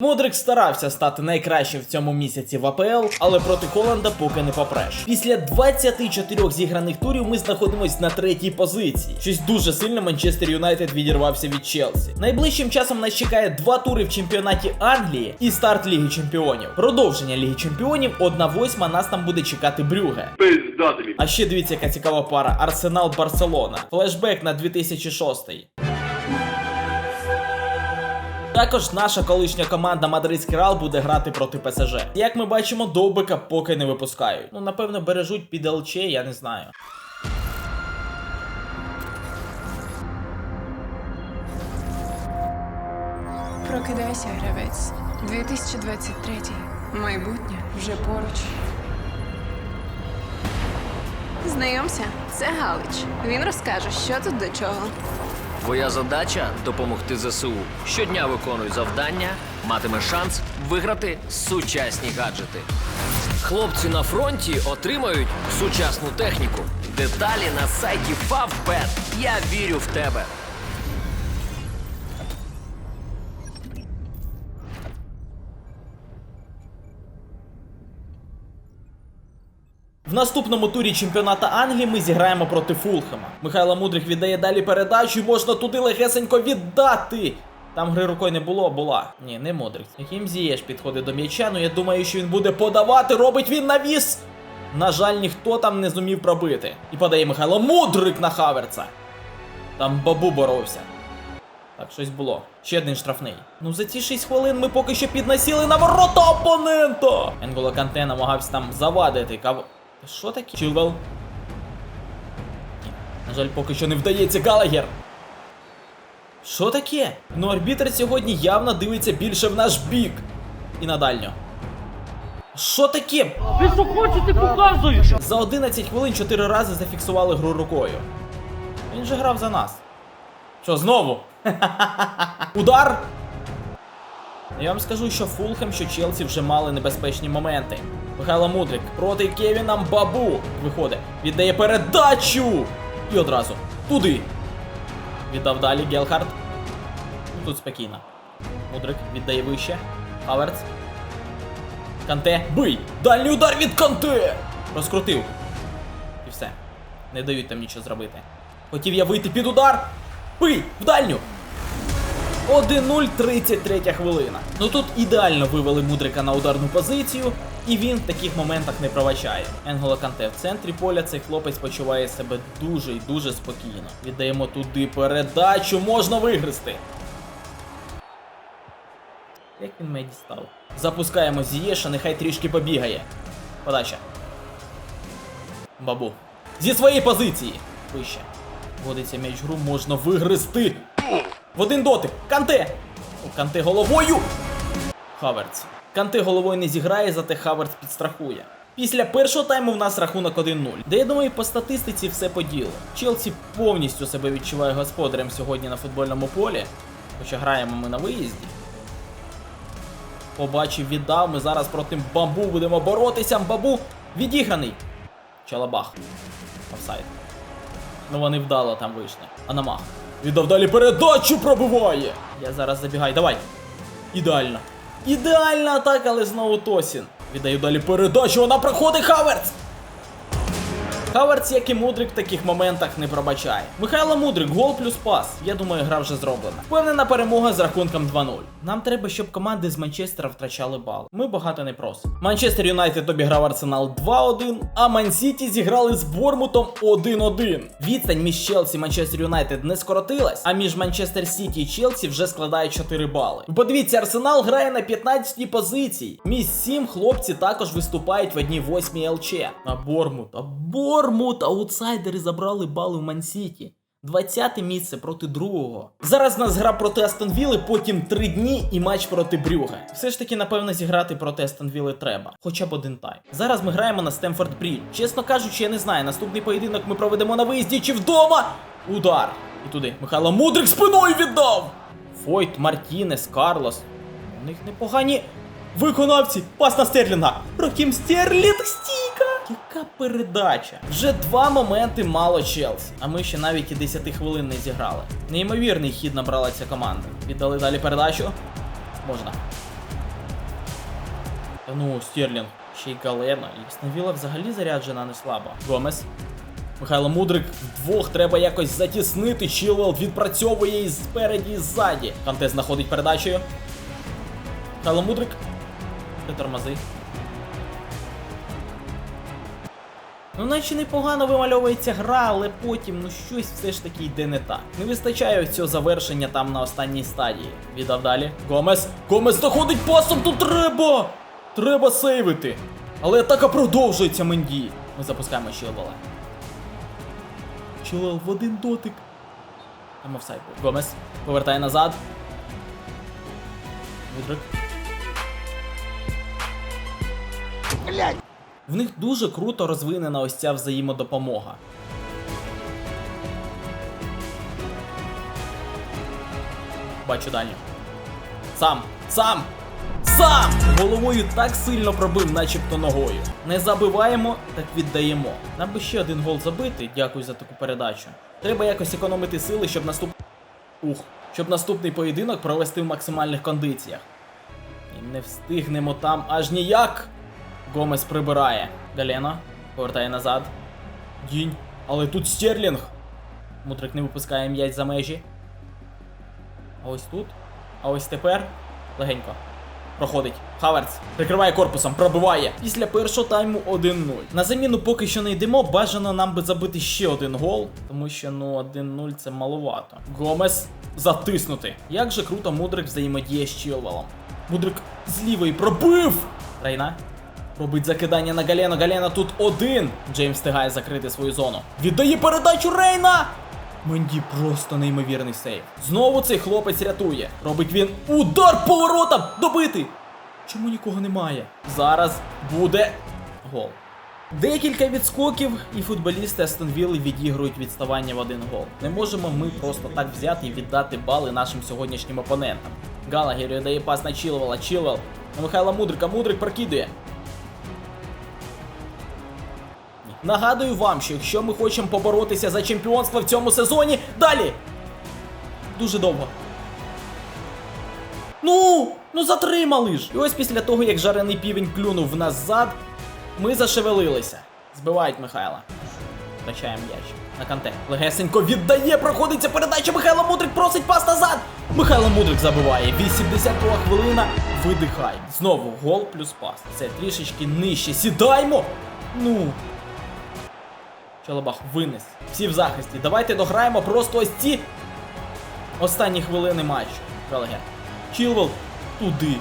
Мудрик старався стати найкращим в цьому місяці в АПЛ, але проти Холланда поки не попреш. Після 24 зіграних турів ми знаходимось на третій позиції. Щось дуже сильно Манчестер Юнайтед відірвався від Челсі. Найближчим часом нас чекає два тури в чемпіонаті Англії і старт Ліги Чемпіонів. Продовження Ліги Чемпіонів, 1-8 нас там буде чекати Брюге. А ще дивіться, яка цікава пара Арсенал Барселона. Флешбек на 2006. Також наша колишня команда Мадридський Реал буде грати проти ПСЖ. Як ми бачимо, довбика поки не випускають. Ну, напевно, бережуть під ЛЧ, я не знаю. Прокидайся, гравець. 2023. Майбутнє вже поруч. Знайомся, це Галич. Він розкаже, що тут до чого. Твоя задача допомогти ЗСУ. Щодня виконуй завдання, матиме шанс виграти сучасні гаджети. Хлопці на фронті отримають сучасну техніку. Деталі на сайті Favbet. Я вірю в тебе. В наступному турі чемпіоната Англії ми зіграємо проти Фулхема. Михайло Мудрик віддає далі передачу можна туди легесенько віддати. Там гри рукою не було, була. Ні, не Мудрик. Яким зієш підходить до м'яча, ну я думаю, що він буде подавати, робить він навіс. На жаль, ніхто там не зумів пробити. І подає Михайло Мудрик на Хаверца. Там бабу боровся. Так, щось було. Ще один штрафний. Ну за ці 6 хвилин ми поки що підносили на ворота опонента. Енголо Канте намагався там завадити. Кав... Що таке? Чилвел. На жаль, поки що не вдається Галагер. Що таке? Ну арбітр сьогодні явно дивиться більше в наш бік. І на дальню. Що таке? Ви що хочете, показуєш? За 11 хвилин 4 рази зафіксували гру рукою. Він же грав за нас. Що, знову? Удар! Я вам скажу, що Фулхем, що Челсі вже мали небезпечні моменти. Михайло Мудрик проти Кевіна Бабу виходить, віддає передачу! І одразу туди. Віддав далі Гелхард. Ну, Тут спокійно. Мудрик віддає вище. Хаверц. Канте. Бий! Дальній удар від Канте! Розкрутив. І все. Не дають там нічого зробити. Хотів я вийти під удар. Бий! В дальню! 1-0, 33 хвилина. Ну тут ідеально вивели Мудрика на ударну позицію, і він в таких моментах не пробачає. Енголо Канте в центрі поля цей хлопець почуває себе дуже і дуже спокійно. Віддаємо туди передачу, можна вигризти. Як він мене дістав? Запускаємо Зієша, нехай трішки побігає. Подача. Бабу. Зі своєї позиції. Вище. Вводиться м'яч гру, можна вигризти. В один дотик. Канте! Канте головою. Хаверц. Канте головою не зіграє, зате Хаверц підстрахує. Після першого тайму в нас рахунок 1-0. Де я думаю, по статистиці все по ділу. Челсі повністю себе відчуває господарем сьогодні на футбольному полі. Хоча граємо ми на виїзді. Побачив, віддав. Ми зараз проти бамбу будемо боротися. Бабу відіграний. Чалабах. Офсайд. Ну вони вдало там вийшли. Анамах. Віддав далі передачу пробиває. Я зараз забігаю. Давай. Ідеально. Ідеальна атака, але знову Тосін. Віддаю далі передачу, вона проходить Хаверц. Хаверц, як і Мудрик, в таких моментах не пробачає. Михайло Мудрик, гол плюс пас. Я думаю, гра вже зроблена. Впевнена перемога з рахунком 2-0. Нам треба, щоб команди з Манчестера втрачали бал. Ми багато не просимо. Манчестер Юнайтед обіграв Арсенал 2-1, а Ман-Сіті зіграли з Бормутом 1-1. Відстань між Челсі і Манчестер Юнайтед не скоротилась, а між Манчестер Сіті і Челсі вже складає 4 бали. Подивіться, Арсенал грає на 15-й позиції. Міс 7 хлопці також виступають в одній 8 ЛЧ. А Бормут, а Бормут, аутсайдери забрали бали в Ман-Сіті. 20 місце проти другого. Зараз в нас гра проти Астон Вілли, потім 3 дні і матч проти Брюга. Все ж таки, напевно, зіграти проти Астон Вілли треба. Хоча б один тайм. Зараз ми граємо на Стемфорд Брідж. Чесно кажучи, я не знаю. Наступний поєдинок ми проведемо на виїзді чи вдома. Удар. І туди. Михайло Мудрик спиною віддав. Фойт, Мартінес, Карлос. У них непогані виконавці. Пас на Стерлінга. Рокім Стерлінг стійка. Яка передача? Вже два моменти мало Челсі, а ми ще навіть і 10 хвилин не зіграли. Неймовірний хід набрала ця команда. Віддали далі передачу. Можна. Та ну, Стерлінг, ще й Галена. І Сневіла взагалі заряджена не слабо. Гомес. Михайло Мудрик вдвох треба якось затіснити. Чілвел відпрацьовує і спереді, і ззаді. Канте знаходить передачею. Михайло Мудрик. Ти тормози. Ну, наче непогано вимальовується гра, але потім ну щось все ж таки йде не так. Не вистачає цього завершення там на останній стадії. Віддав далі. Гомес. Гомес доходить пасом, тут треба! Треба сейвити. Але атака продовжується Менді. Ми запускаємо Чилвела. Чилвел в один дотик. Там офсайд був. Гомес повертає назад. Мудрик. В них дуже круто розвинена ось ця взаємодопомога. Бачу далі. Сам! Сам! Сам! Головою так сильно пробив, начебто ногою. Не забиваємо, так віддаємо. Нам би ще один гол забити, дякую за таку передачу. Треба якось економити сили, щоб наступ. Ух, щоб наступний поєдинок провести в максимальних кондиціях. І не встигнемо там аж ніяк. Гомес прибирає. Галена повертає назад. Дінь. Але тут Стерлінг. Мудрик не випускає м'яч за межі. А ось тут. А ось тепер. Легенько. Проходить. Хаверц. Прикриває корпусом, пробиває. Після першого тайму 1-0. На заміну поки що не йдемо. Бажано нам би забити ще один гол. Тому що ну 1-0 це маловато. Гомес затиснути. Як же круто Мудрик взаємодіє з Чілвелом. Мудрик з лівої пробив! Рейна. Робить закидання на Галена. Галена тут один. Джеймс встигає закрити свою зону. Віддає передачу Рейна! Менді просто неймовірний сейв. Знову цей хлопець рятує. Робить він удар поворотом! Добити! Чому нікого немає? Зараз буде гол. Декілька відскоків, і футболісти Астон Вілли відігрують відставання в один гол. Не можемо ми просто так взяти і віддати бали нашим сьогоднішнім опонентам. Галагер дає пас на Чілвела, Чілвел Михайла Мудрика, Мудрик прокидує. Нагадую вам, що якщо ми хочемо поборотися за чемпіонство в цьому сезоні, далі! Дуже довго. Ну, ну затримали ж! І ось після того, як жарений півень клюнув в нас зад, ми зашевелилися. Збивають Михайла. Втрачаємо м'яч. На канте. Легесенько віддає, проходиться передача. Михайло Мудрик просить пас назад. Михайло Мудрик забиває. 82 хвилина. Видихай. Знову гол плюс пас. Це трішечки нижче. Сідаймо! Ну. Чолобах винес. Всі в захисті. Давайте дограємо просто ось ці останні хвилини матчу. Келегер. Чілвел туди.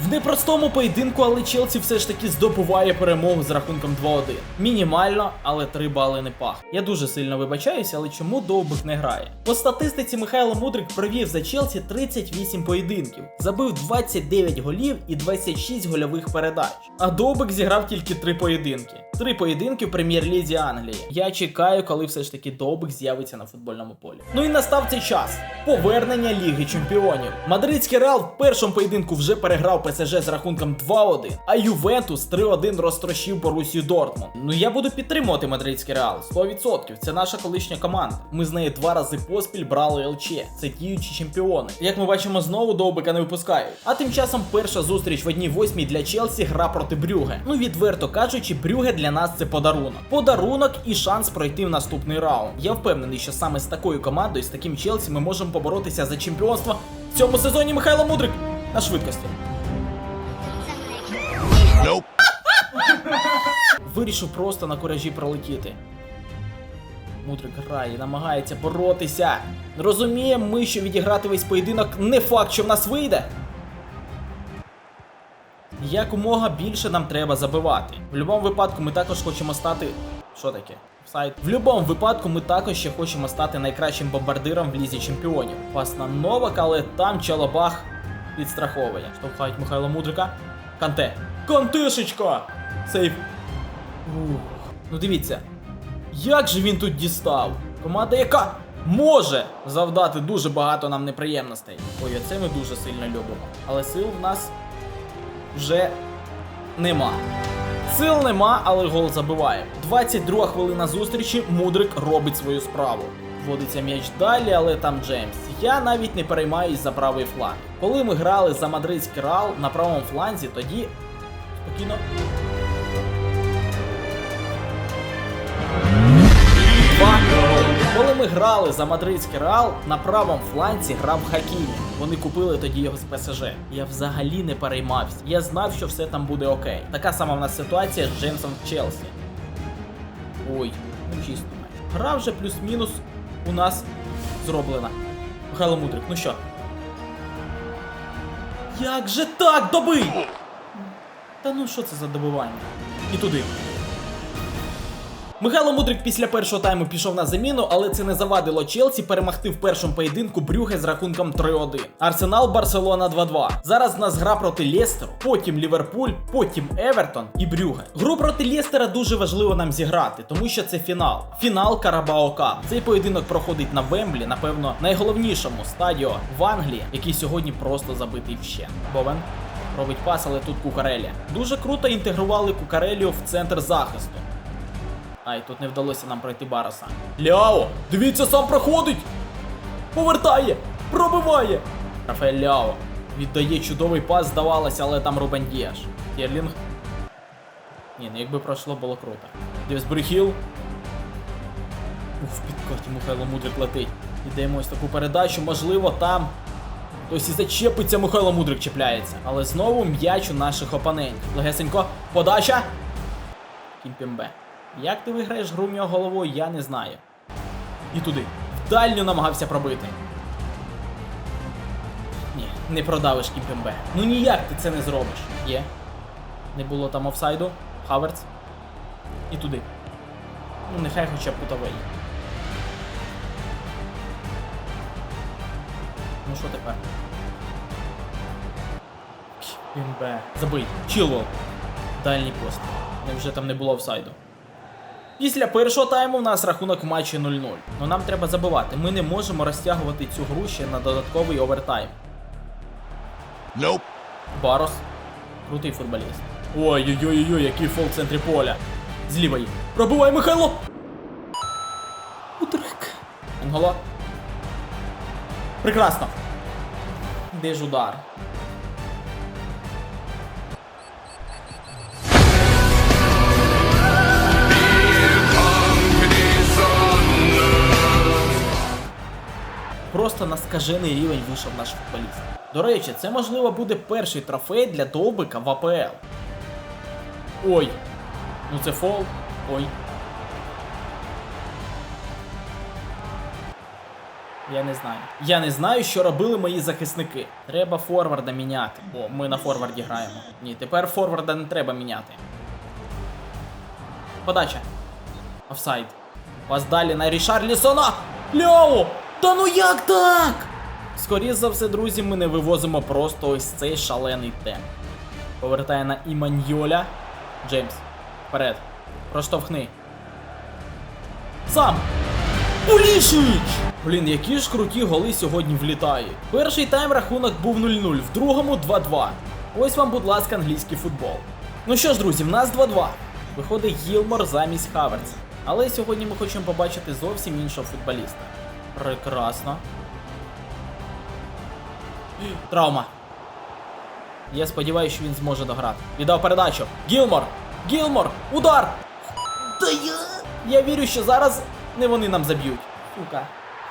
В непростому поєдинку, але Челсі все ж таки здобуває перемогу з рахунком 2-1. Мінімально, але 3 бали не пах. Я дуже сильно вибачаюся, але чому Довбик не грає? По статистиці Михайло Мудрик провів за Челсі 38 поєдинків, забив 29 голів і 26 гольових передач. А Довбик зіграв тільки 3 поєдинки. Три поєдинки в прем'єр-лізі Англії. Я чекаю, коли все ж таки Довбик з'явиться на футбольному полі. Ну і настав цей час. Повернення Ліги Чемпіонів. Мадридський Реал в першому поєдинку вже переграв ПСЖ з рахунком 2-1, а Ювентус 3-1 розтрощив Борусію Дортмунд. Ну я буду підтримувати Мадридський Реал 100%. Це наша колишня команда. Ми з нею два рази поспіль брали ЛЧ. Це діючі чемпіони. Як ми бачимо, знову Довбика не випускають. А тим часом перша зустріч в одній восьмій для Челсі гра проти Брюге. Ну відверто кажучи, Брюге для нас це подарунок. Подарунок і шанс пройти в наступний раунд. Я впевнений, що саме з такою командою, з таким Челсі, ми можемо поборотися за чемпіонство в цьому сезоні Михайло Мудрик на швидкості. Вирішив просто на куражі пролетіти. Мудрик грає, намагається боротися. Розуміємо ми, що відіграти весь поєдинок не факт, що в нас вийде. Якомога більше нам треба забивати. В будь-якому випадку ми також хочемо стати. Що таке? Сайт. В будь-якому випадку ми також ще хочемо стати найкращим бомбардиром в лізі чемпіонів. Пас на Новак, але там Чалабах підстраховує. Штовхають Михайло Мудрика. Канте. Кантишечка! Сейф. Ух. Ну дивіться. Як же він тут дістав? Команда, яка може завдати дуже багато нам неприємностей. Ой, оце ми дуже сильно любимо. Але сил в нас вже нема. Сил нема, але гол забиває. 22 хвилина зустрічі. Мудрик робить свою справу. Вводиться м'яч далі, але там Джеймс. Я навіть не переймаюсь за правий фланг. Коли ми грали за мадридський Реал на правому фланзі, тоді Спокійно. Коли ми грали за мадридський реал, на правому фланці грав Хакімі. Вони купили тоді його з ПСЖ. Я взагалі не переймався. Я знав, що все там буде окей. Така сама в нас ситуація з Джеймсом в Челсі. Ой, ну чисто. Гра вже плюс-мінус у нас зроблена. Михайло Мудрик, ну що? Як же так добий? Та ну що це за добивання? І туди. Михайло Мудрик після першого тайму пішов на заміну, але це не завадило Челсі перемогти в першому поєдинку Брюге з рахунком 3-1. Арсенал Барселона 2-2. Зараз в нас гра проти Лестеру, потім Ліверпуль, потім Евертон і Брюге. Гру проти Лестера дуже важливо нам зіграти, тому що це фінал. Фінал Карабао Кап. Цей поєдинок проходить на Вемблі, напевно, найголовнішому стадіо в Англії, який сьогодні просто забитий вщент. Бовен робить пас, але тут Кукарелі. Дуже круто інтегрували Кукарелію в центр захисту. Ай, тут не вдалося нам пройти Бароса. Ляо! Дивіться, сам проходить! Повертає! Пробиває! Рафаель Ляо віддає чудовий пас, здавалося, але там Рубен Діаш. Тєрлінг. Ні, ну якби пройшло, було круто. Дівсбері Хіл. Ух, в підкаті Михайло Мудрик летить. Ідемо ось таку передачу, можливо, там. Хтось і зачепиться, Михайло Мудрик чіпляється. Але знову м'яч у наших опонентів. Легесенько, подача. Кімпімбе. Як ти виграєш гру в нього головою, я не знаю. І туди. В дальню намагався пробити. Ні, не продавиш Кімпімбе. Ну ніяк ти це не зробиш. Є. Не було там офсайду. Хаверц. І туди. Ну, нехай хоча б кутовий. Ну що тепер? Кімпімбе. Забий. Чилвол. Дальній пост. Невже там не було офсайду? Після першого тайму в нас рахунок в матчі 0-0. Ну нам треба забивати. Ми не можемо розтягувати цю гру ще на додатковий овертайм. Nope. Барос. Крутий футболіст. Ой-ой-ой, який фол в центрі поля. З лівої. Пробивай Михайло! Утрик. Анголо. Прекрасно. Де ж удар? Просто на скажений рівень вийшов наш футболіст. До речі, це можливо буде перший трофей для Довбика в АПЛ. Ой. Ну це фол. Ой. Я не знаю. Я не знаю, що робили мої захисники. Треба форварда міняти. О, ми на форварді граємо. Ні, тепер форварда не треба міняти. Подача. Офсайд. Вас далі на Рішарлісона. Ляо! Та ну як так? Скоріше за все, друзі, ми не вивозимо просто ось цей шалений темп. Повертає на Іманьоля. Джеймс. Вперед. Проштовхни. Сам! Пулішич! Блін, які ж круті голи сьогодні влітають. Перший тайм рахунок був 0-0, в другому 2-2. Ось вам, будь ласка, англійський футбол. Ну що ж, друзі, в нас 2-2. Виходить Гілмор замість Хаверца. Але сьогодні ми хочемо побачити зовсім іншого футболіста. Прекрасно. Травма. Я сподіваюся, що він зможе дограти. Віддав передачу. Гілмор! Гілмор! Удар! Та я. Я вірю, що зараз не вони нам заб'ють. Сука.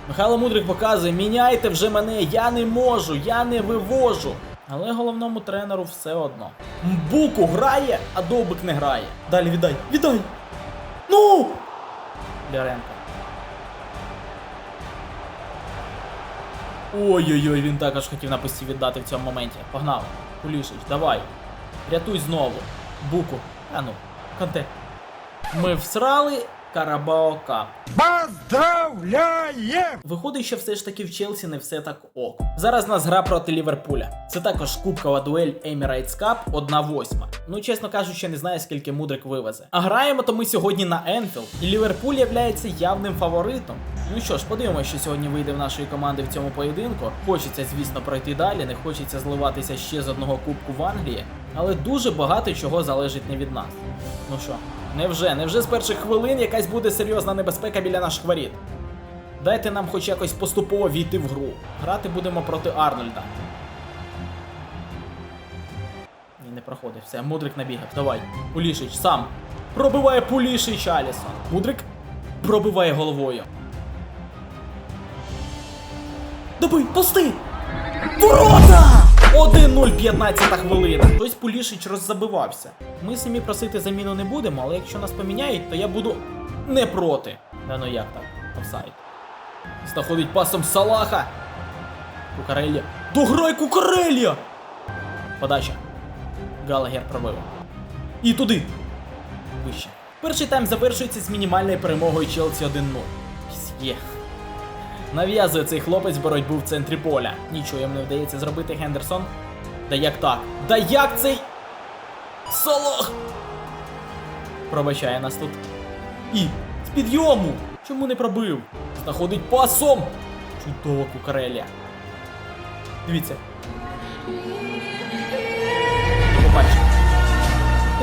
Михайло Мудрик показує: міняйте вже мене, я не можу, я не вивожу. Але головному тренеру все одно. Мбуку грає, а довбик не грає. Далі віддай. Віддай! Ну! Ляренко. Ой-ой-ой, він також хотів на пості віддати в цьому моменті. Погнав. Кулішич, давай. Рятуй знову. Буку. А ну, конте. Ми всрали Карабао Кап. Поздравляем! Виходить, що все ж таки в Челсі не все так ок. Зараз нас гра проти Ліверпуля. Це також кубкова дуель Emirates Cup 1-8. Ну, чесно кажучи, не знаю, скільки мудрик вивезе. А граємо то ми сьогодні на Енфілд, і Ліверпуль являється явним фаворитом. Ну що ж, подивимося, що сьогодні вийде в нашої команди в цьому поєдинку. Хочеться, звісно, пройти далі, не хочеться зливатися ще з одного кубку в Англії, але дуже багато чого залежить не від нас. Ну що, невже, невже з перших хвилин якась буде серйозна небезпека біля наших воріт? Дайте нам хоч якось поступово війти в гру. Грати будемо проти Арнольда. не проходить. Все, Мудрик набігав. Давай. Пулішич сам. Пробиває Пулішич Алісон. Мудрик пробиває головою. Добий, пусти! Ворота! 1-0, 15 хвилина. Хтось Пулішич роззабивався. Ми самі просити заміну не будемо, але якщо нас поміняють, то я буду не проти. Да ну як так? Офсайд. Знаходить пасом Салаха. Кукарелія. Дограй Кукарелія! Подача. Галагер пробив. І туди. Вище. Перший тайм завершується з мінімальною перемогою Челсі 1-0. Є. Нав'язує цей хлопець боротьбу в центрі поля. Нічого йому не вдається зробити Гендерсон. Да як так? Да як цей. Солох! Пробачає нас тут. І з підйому! Чому не пробив? Знаходить пасом! Чудово Кукарелія. Дивіться. Побачимо.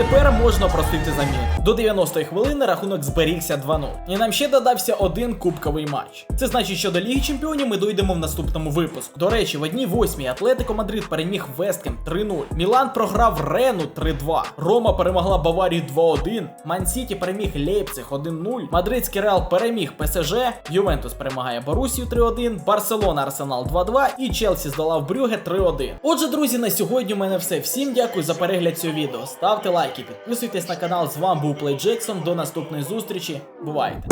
Тепер можна простити заміну. До 90-ї хвилини рахунок зберігся 2-0. І нам ще додався один кубковий матч. Це значить, що до Ліги Чемпіонів ми дойдемо в наступному випуску. До речі, в одній восьмій Атлетико Мадрид переміг Весткем 3-0. Мілан програв Рену 3-2. Рома перемогла Баварію 2-1. Ман-Сіті переміг Лейпциг 1-0. Мадридський Реал переміг ПСЖ. Ювентус перемагає Борусію 3-1. Барселона Арсенал 2-2 і Челсі здолав Брюге 3-1. Отже, друзі, на сьогодні у мене все. Всім дякую за перегляд цього відео. Ставте лайки, підписуйтесь на канал. З вами був Плей Джексон. До наступної зустрічі. Бувайте!